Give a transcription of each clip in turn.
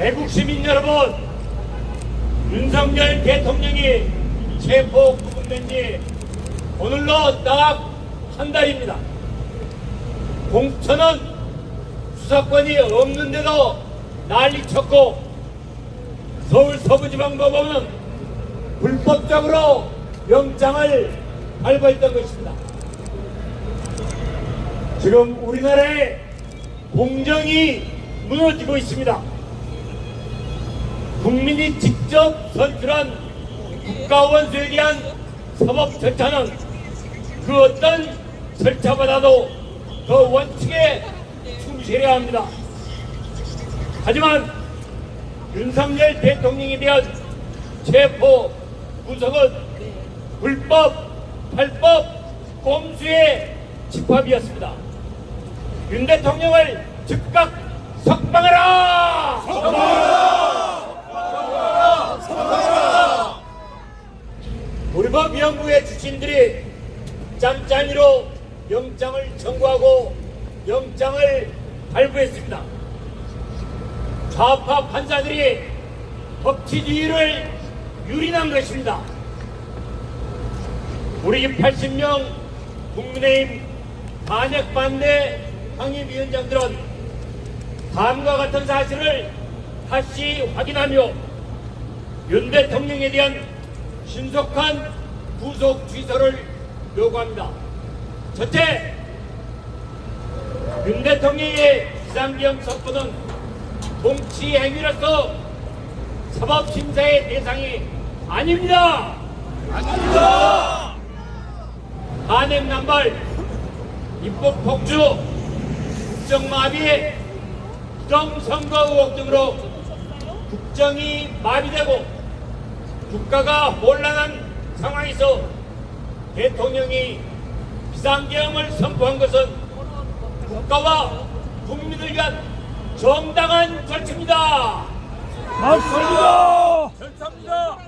애국 시민 여러분, 윤석열 대통령이 체포 구금된 지 오늘로 딱 한 달입니다. 공천은 수사권이 없는데도 난리쳤고 서울 서부지방법원은 불법적으로 영장을 발부했던 것입니다. 지금 우리나라의 공정이 무너지고 있습니다. 국민이 직접 선출한 국가원 수에 대한 사법 절차는 그 어떤 절차보다도 더 원칙에 충실해야 합니다. 하지만 윤석열 대통령에 대한 체포 구속은 불법, 탈법, 꼼수의 집합이었습니다. 윤 대통령을 즉각 석방하라! 법 연구의 주신들이 짬짬이로 영장을 청구하고 영장을 발부했습니다. 좌파 판사들이 법치주의를 유린한 것입니다. 우리 80명 국민의힘 반역 반대 항의위원장들은 다음과 같은 사실을 다시 확인하며 윤 대통령에 대한 신속한 구속 취소를 요구합니다. 첫째, 윤 대통령의 비상기형 선포는 정치 행위로서 사법심사의 대상이 아닙니다. 아닙니다. 한행 남발, 입법 폭주, 국정마비, 부정선거 의혹 등으로 국정이 마비되고 국가가 혼란한 상황에서 대통령이 비상계엄을 선포한 것은 국가와 국민을 위한 정당한 절차입니다. 맞습니다. 절차입니다.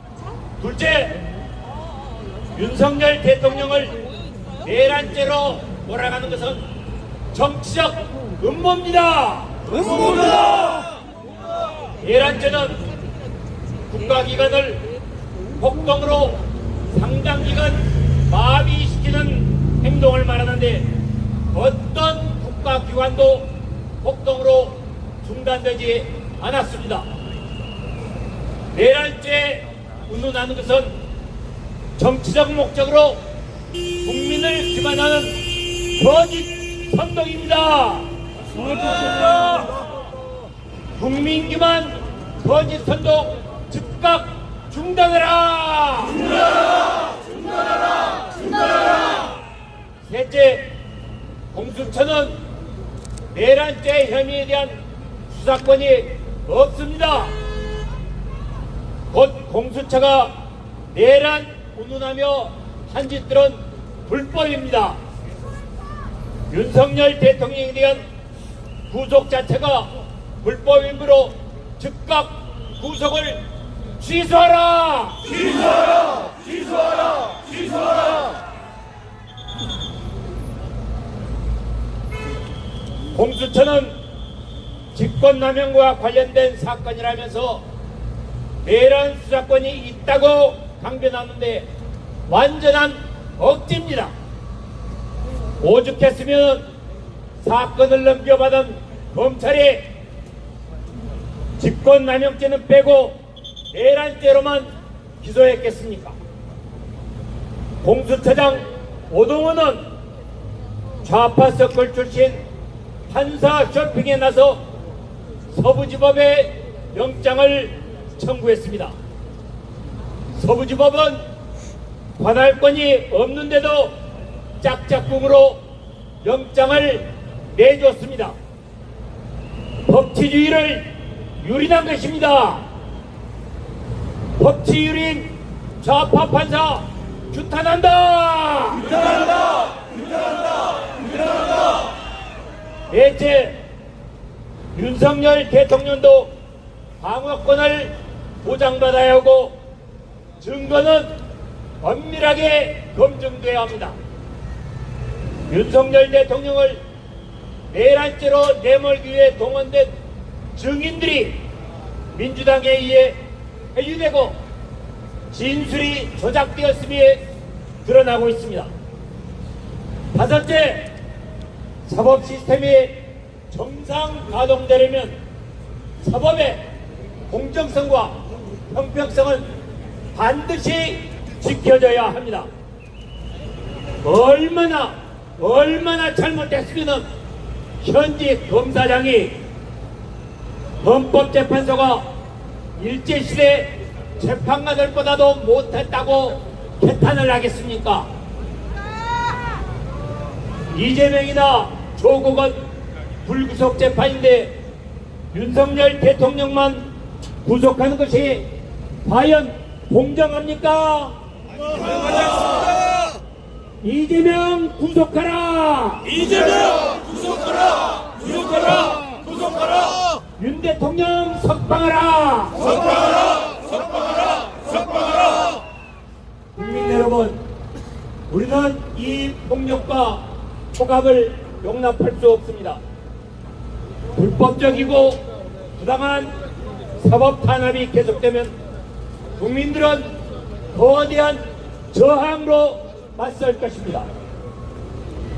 둘째, 윤석열 대통령을 내란죄로 몰아가는 것은 정치적 음모입니다. 음모입니다. 내란죄는 국가기관을 폭동으로 상당 기간 마비시키는 행동을 말하는데 어떤 국가기관도 폭동으로 중단되지 않았습니다. 내란죄 운운하는 것은 정치적 목적으로 국민을 기만하는 거짓 선동입니다. 국민 기만 거짓 선동 즉각 중단해라! 중단하라! 중단하라! 셋째, 공수처는 내란죄 혐의에 대한 수사권이 없습니다. 곧 공수처가 내란 운운하며 한 짓들은 불법입니다. 윤석열 대통령에 대한 구속 자체가 불법이므로 즉각 구속을 취소하라! 취소하라! 취소하라! 취소하라! 공수처는 직권남용과 관련된 사건이라면서 내란 수사권이 있다고 강변하는데 완전한 억지입니다. 오죽했으면 사건을 넘겨받은 검찰이 직권남용죄는 빼고 내란죄로만 기소했겠습니까? 공수처장 오동원은 좌파 서클 출신 판사 쇼핑에 나서 서부지법에 영장을 청구했습니다. 서부지법은 관할권이 없는데도 짝짝꿍으로 영장을 내줬습니다. 법치주의를 유린한 것입니다. 법치유린 좌파 판사 규탄한다! 규탄한다! 규탄한다! 규탄한다! 넷째, 윤석열 대통령도 방어권을 보장받아야 하고 증거는 엄밀하게 검증돼야 합니다. 윤석열 대통령을 내란죄로 내몰기 위해 동원된 증인들이 민주당에 의해 회유되고 진술이 조작되었음이 드러나고 있습니다. 다섯째, 사법 시스템이 정상 가동되려면 사법의 공정성과 형평성은 반드시 지켜져야 합니다. 얼마나 얼마나 잘못됐으면 현지 검사장이 헌법재판소가 일제시대 재판관들보다도 못했다고 개탄을 하겠습니까? 이재명이나 조국은 불구속 재판인데 윤석열 대통령만 구속하는 것이 과연 공정합니까? 이재명 구속하라! 이재명 구속하라! 구속하라! 구속하라! 윤 대통령 석방하라! 석방하라! 석방하라! 석방하라! 국민 여러분, 우리는 이 폭력과 초갑을 용납할 수 없습니다. 불법적이고 부당한 사법 탄압이 계속되면 국민들은 거대한 저항으로 맞설 것입니다.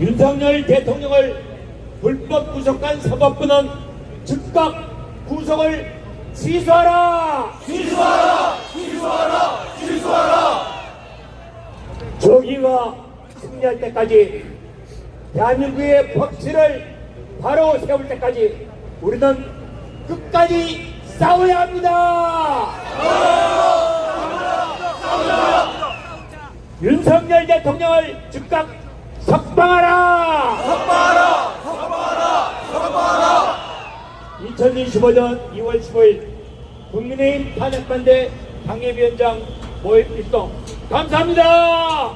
윤석열 대통령을 불법 구속한 사법부는 즉각 구속을 취소하라! 취소하라! 취소하라! 취소하라! 정의가 승리할 때까지 대한민국의 법치를 바로 세울 때까지 우리는 끝까지 싸워야 합니다. 윤석열 대통령을 즉각. 석방하라. 석방하라. 2025년 2월 15일 국민의힘 탄핵반대 당협위원장 모임 일동 감사합니다.